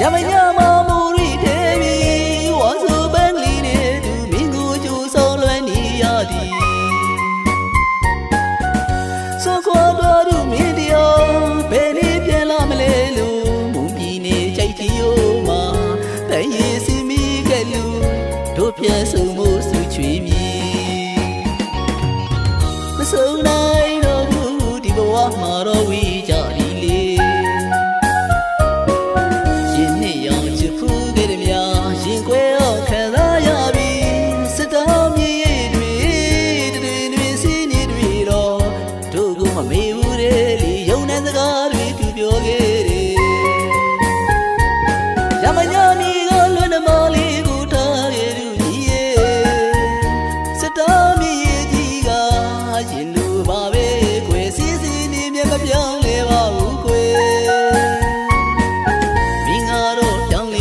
ရမညမမူရီတဲ့မီဝါစုပန်းလီနေသူမင်းကိုကျူဆောင်လွှဲနေရသည်စခေါ်တော်သူမင်းတရားဘယ်နည်းပြန်လာမလဲလို့မုံပြည်နေကြိုက်တီယိုမှာတန်ရည်စီမီကလူတို့ပြန်ဆုံမှုစုချွေမီမဆုံနိုင်တော့ဘူးဒီဘဝမှာတော့ မှုတွေလီယုံတဲ့စကားတွေသူပြောခဲ့တယ်ရမညာမီကလွန်းနမလေးကိုထားခဲ့သူကြီးရဲ့စတားမီကြီးကရင်လူပါပဲခွေစည်းစည်းနေမြတ်မပြောင်း